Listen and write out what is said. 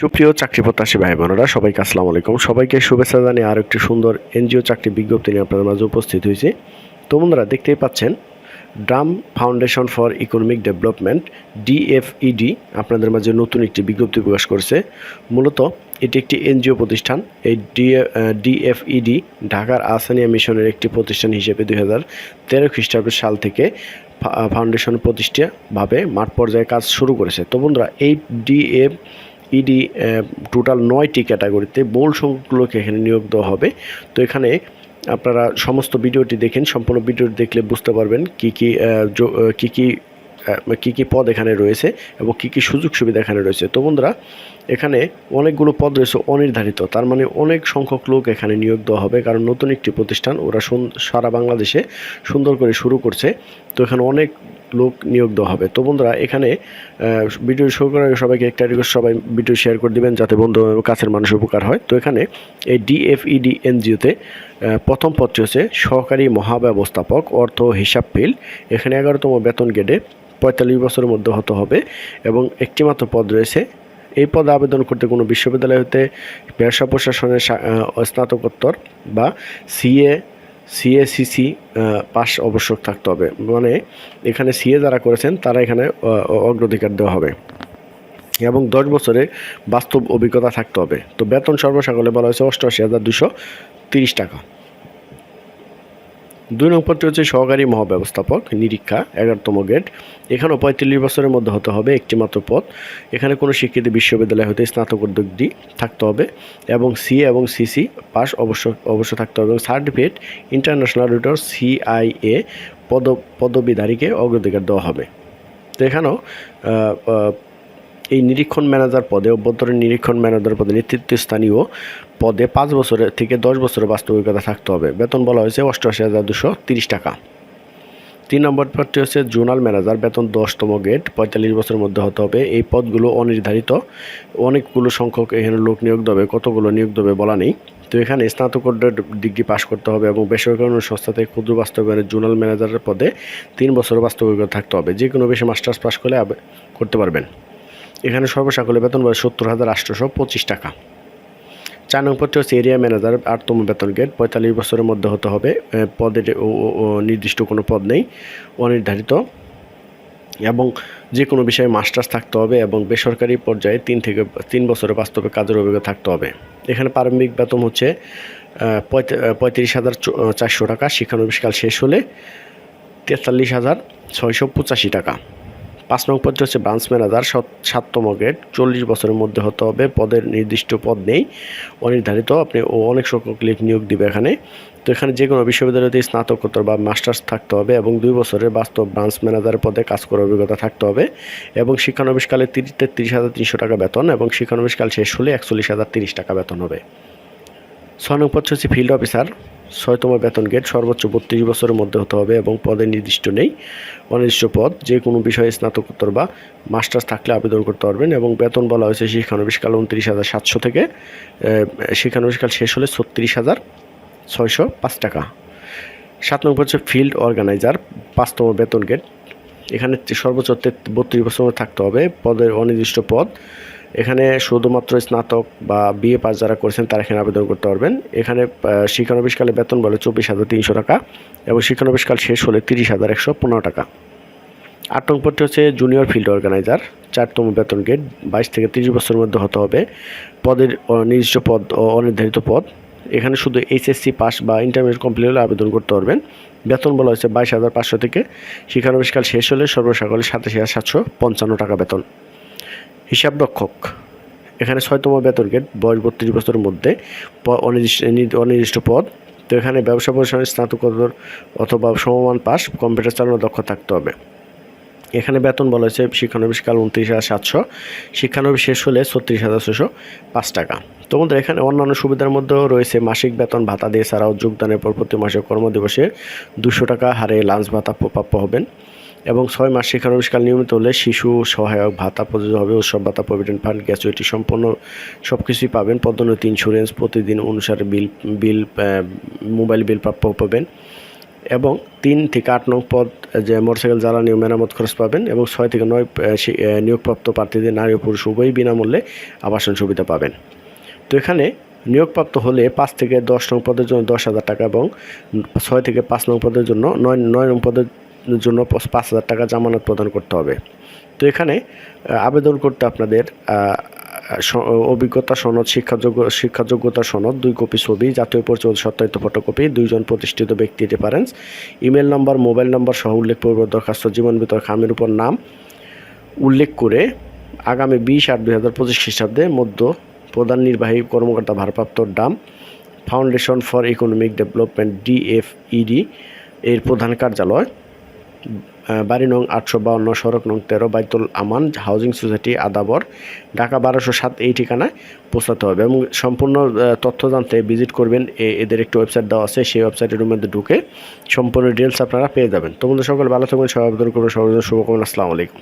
সুপ্রিয় চাকরি প্রত্যাশী ভাই বোনেরা সবাইকে আসসালামু আলাইকুম। সবাইকে শুভেচ্ছা জানিয়ে আর একটি সুন্দর এনজিও চাকরি বিজ্ঞপ্তি নিয়ে আপনাদের মাঝে উপস্থিত হয়েছি। তো বন্ধুরা, দেখতেই পাচ্ছেন, Dam foundation for economic development DFED আপনাদের মাঝে নতুন একটি বিজ্ঞপ্তি প্রকাশ করেছে। মূলত, এটি একটি এনজিও প্রতিষ্ঠান। এই ডিএফইডি ঢাকার আসানিয়া মিশনের একটি প্রতিষ্ঠান হিসেবে দুই হাজার তেরো খ্রিস্টাব্দ সাল থেকে ফাউন্ডেশন প্রতিষ্ঠাভাবে মাঠ পর্যায়ে কাজ শুরু করেছে। তো বন্ধুরা, এই ডিএফ ইডি টোটাল নয়টি ক্যাটাগরিতে বহুল সংখ্যক লোক এখানে নিয়োগ দেওয়া হবে। তো এখানে আপনারা সমস্ত ভিডিওটি দেখেন, সম্পূর্ণ ভিডিওটি দেখলে বুঝতে পারবেন কী কী কী কী কী কী পদ এখানে রয়েছে এবং কী কী সুযোগ সুবিধা এখানে রয়েছে। তো বন্ধুরা, এখানে অনেকগুলো পদ রয়েছে অনির্ধারিত, তার মানে অনেক সংখ্যক লোক এখানে নিয়োগ দেওয়া হবে কারণ নতুন একটি প্রতিষ্ঠান, ওরা সারা বাংলাদেশে সুন্দর করে শুরু করছে। তো এখানে অনেক লোক নিয়োগ দেওয়া হবে। তো বন্ধুরা, এখানে ভিডিও শুরু করার সবাইকে একটা রিকোয়েস্ট সবাই ভিডিও শেয়ার করে দিবেন যাতে বন্ধু কাছের মানুষ উপকার হয়। তো এখানে, এই ডিএফইডি এনজিওতে প্রথম পদটি হচ্ছে সহকারী মহাব্যবস্থাপক অর্থ হিসাব ফিল এখানে এগারোতম বেতন গেটে পঁয়তাল্লিশ বছরের মধ্যে হতে হবে এবং একটি মাত্র পদ রয়েছে। এই পদে আবেদন করতে কোনো বিশ্ববিদ্যালয় হতে ব্যবসা প্রশাসনের স্নাতকোত্তর বা সিএ সিএসিসি পাস অবশ্যক থাকতে হবে। মানে এখানে সিএ যারা করেছেন, তারা এখানে অগ্রাধিকার দেওয়া হবে। এবং দশ বছরে বাস্তব অভিজ্ঞতা থাকতে হবে। তো বেতন সর্বসাকলে বলা হয়েছে অষ্টআশি হাজার দুশো তিরিশ টাকা। দুই নং পদটি হচ্ছে সহকারী মহাব্যবস্থাপক, নিরীক্ষা, এগারোতম গেট এখানেও পঁয়ত্রিশ বছরের মধ্যে হতে হবে একটি মাত্র পদ। এখানে কোনো শিক্ষিত বিশ্ববিদ্যালয় হতে স্নাতক ডিগ্রি থাকতে হবে এবং সি এবং সিসি পাস অবশ্য অবশ্য থাকতে হবে এবং সার্টিফিকেট ইন্টারন্যাশনাল রিটার সিআইএ পদ, পদবীধারীকে অগ্রাধিকার দেওয়া হবে। তো এখানেও এই নিরীক্ষণ ম্যানেজার পদে অভ্যন্তরীণ নিরীক্ষণ ম্যানেজার পদে নেতৃত্বস্থানীয় পদে পাঁচ বছরের থেকে দশ বছরের বাস্তবিকতা থাকতে হবে। বেতন বলা হয়েছে অষ্টআশি হাজার দুশো তিরিশ টাকা। তিন নম্বর পদটি হচ্ছে জোনাল ম্যানেজার। বেতন দশতম গেট পঁয়তাল্লিশ বছরের মধ্যে হতে হবে। এই পদগুলো অনির্ধারিত। অনেকগুলো সংখ্যক এখানে লোক নিয়োগ দেবে, কতগুলো নিয়োগ দেবে বলা নেই। তো এখানে স্নাতকোত্তর ডিগ্রি পাশ করতে হবে এবং বেসরকারি সংস্থা থেকে ক্ষুদ্র বাস্তবায়নের জোনাল ম্যানেজারের পদে তিন বছরের বাস্তবিকতা থাকতে হবে। যে কোনো বেশি মাস্টার্স পাশ করলে করতে পারবেন। এখানে সর্বসাকলে বেতন বয়স সত্তর হাজার আটশোশো পঁচিশ টাকা। চার নং পদটি হচ্ছে এরিয়া ম্যানেজার আটতম বেতন গেট পঁয়তাল্লিশ বছরের মধ্যে হতে হবে পদের নির্দিষ্ট কোনো পদ নেই, অনির্ধারিত। এবং যে কোনো বিষয়ে মাস্টার্স থাকতে হবে এবং বেসরকারি পর্যায়ে তিন থেকে, তিন বছরের বাস্তবে কাজের অভিজ্ঞতা থাকতে হবে। এখানে প্রারম্ভিক বেতন হচ্ছে পঁয়ত্রিশ হাজার চারশো টাকা শিক্ষানবিষ্কাল শেষ হলে তেতাল্লিশ হাজার ছয়শো পঁচাশি টাকা। পাঁচ নং পদ হচ্ছে ব্রাঞ্চ ম্যানেজার সাত- সাততম গ্রেড চল্লিশ বছরের মধ্যে হতে হবে। পদের নির্দিষ্ট পদ নেই, অনির্ধারিত। আপনি ও অনেক সংখ্যক লিখ নিয়োগ দিবে এখানে। তো এখানে যে কোনো বিশ্ববিদ্যালয়তে স্নাতকোত্তর বা মাস্টার্স থাকতে হবে এবং দুই বছরের বাস্তব ব্রাঞ্চ ম্যানেজারের পদে কাজ করার অভিজ্ঞতা থাকতে হবে এবং শিক্ষানবিষ্কালে তিরিশ, তেত্রিশ হাজার তিনশো টাকা বেতন এবং শিক্ষানবিষ্কাল শেষ হলে একচল্লিশ হাজার তিরিশ টাকা বেতন হবে। ছয় নং পদ হচ্ছে ফিল্ড অফিসার ছয়তম বেতন গেট সর্বোচ্চ বত্রিশ বছরের মধ্যে হতে হবে এবং পদে নির্দিষ্ট নেই। অনির্দিষ্ট পদ যে কোনো বিষয়ে স্নাতকোত্তর বা মাস্টার্স থাকলে আবেদন করতে পারবেন এবং বেতন বলা হয়েছে শিক্ষানবিষ্কাল উনত্রিশ হাজার সাতশো থেকে শিক্ষানবিষ্কাল শেষ হলে ছত্রিশ হাজার ছয়শো পাঁচ টাকা। সাত নম্বর হচ্ছে ফিল্ড অর্গানাইজার, পাঁচতম বেতন গেট। এখানে সর্বোচ্চ বত্রিশ বছর থাকতে হবে। পদের অনির্দিষ্ট পদ এখানে শুধুমাত্র স্নাতক বা বিএ পাস যারা করেছেন তারা এখানে আবেদন করতে পারবেন। এখানে আহ, শিক্ষানবিষ্কালে বেতন বলে চব্বিশ হাজার তিনশো টাকা এবং শিক্ষানবিষ্কাল শেষ হলে তিরিশ হাজার একশো পনেরো টাকা। আট নং পদটি হচ্ছে জুনিয়র ফিল্ড অর্গানাইজার চারতম বেতন গেট বাইশ থেকে তিরিশ বছরের মধ্যে হতে হবে। পদের নির্দিষ্ট পদ ও অনির্ধারিত পদ। এখানে শুধু এইচএসসি পাস বা ইন্টারমিডিয়েট কমপ্লিট হলে আবেদন করতে পারবেন। বেতন বলা হয়েছে বাইশ হাজার পাঁচশো থেকে। শিক্ষানবিষ্কাল শেষ হলে সর্বসাকলে সাতাশি হাজার সাতশো পঞ্চান্ন টাকা বেতন। হিসাবরক্ষক। এখানে ছয়তম বেতন গেট, বয়স বত্রিশ বছরের মধ্যে অনির্দিষ্ট অনির্দিষ্ট পদ। তো এখানে ব্যবসা প্রশাসনের স্নাতকোত্তর অথবা সমমান পাস, কম্পিউটার চালানো দক্ষ থাকতে হবে। এখানে বেতন বলা হয়েছে শিক্ষানবিষ্কাল উনত্রিশ হাজার সাতশো, শিক্ষানবিশ শেষ হলে ছত্রিশ হাজার ছশো পাঁচ টাকা। তো বন্ধু এখানে অন্যান্য সুবিধার মধ্যেও রয়েছে মাসিক বেতন, ভাতা দিয়ে ছাড়াও যোগদানের পর প্রতি মাসে কর্মদিবসে দুশো টাকা হারে লাঞ্চ ভাতা প্রাপ্য হবেন। এবং ছয় মাস শিক্ষানবিষ্কাল নিয়মিত হলে শিশু সহায়ক, ভাতা প্রযোজ্য হবে, উৎসব, ভাতা, প্রভিডেন্ট ফান্ড গ্যাচুইটি সম্পূর্ণ সব কিছুই পাবেন। পদোন্নতি ইন্স্যুরেন্স প্রতিদিন অনুসারে বিল বিল মোবাইল বিল প্রাপ্য পাবেন। এবং তিন থেকে আট নং পদ, যে মোটরসাইকেল জ্বালানি মেরামত খরচ পাবেন এবং ছয় থেকে নয় নিয়োগপ্রাপ্ত প্রার্থীদের নারী ও পুরুষ উভয়ই বিনামূল্যে আবাসন সুবিধা পাবেন। তো এখানে নিয়োগপ্রাপ্ত হলে পাঁচ থেকে দশ নং পদের জন্য দশ হাজার টাকা এবং ছয় থেকে পাঁচ নং পদের জন্য নয় নয় নং পদের জন্য পাঁচ হাজার টাকা জামানত প্রদান করতে হবে। তো এখানে আবেদন করতে আপনাদের অভিজ্ঞতা সনদ শিক্ষাযোগ্য শিক্ষাযোগ্যতা সনদ, দুই কপি ছবি, জাতীয় পরিচয় সত্যায়িত ফটোকপি, দুইজন প্রতিষ্ঠিত ব্যক্তি reference email number, mobile number সহ উল্লেখ পূর্ব দরখাস্ত, জীবন বিতর খামের উপর নাম উল্লেখ করে আগামী বিশ আট দুই হাজার পঁচিশ খ্রিস্টাব্দে মধ্য প্রধান নির্বাহী কর্মকর্তা ভারপ্রাপ্ত Dam foundation for economic development, DFED, এর প্রধান কার্যালয়। বাড়ি নং আটশো বাউন্ন সড়ক নং তেরো, বাইতুল আমান, হাউজিং সোসাইটি, আদাবর, ঢাকা বারোশো সাত, এই ঠিকানায় পৌঁছাতে হবে এবং সম্পূর্ণ তথ্য জানতে ভিজিট করবেন। এদের একটি ওয়েবসাইট দেওয়া আছে, সেই ওয়েবসাইটের মধ্যে ঢুকে সম্পূর্ণ ডিটেলস আপনারা পেয়ে যাবেন। তোমাদের সকল ভালো থাকবেন, সবাই করবেন, সবাই শুভকামনা, আসসালামু আলাইকুম।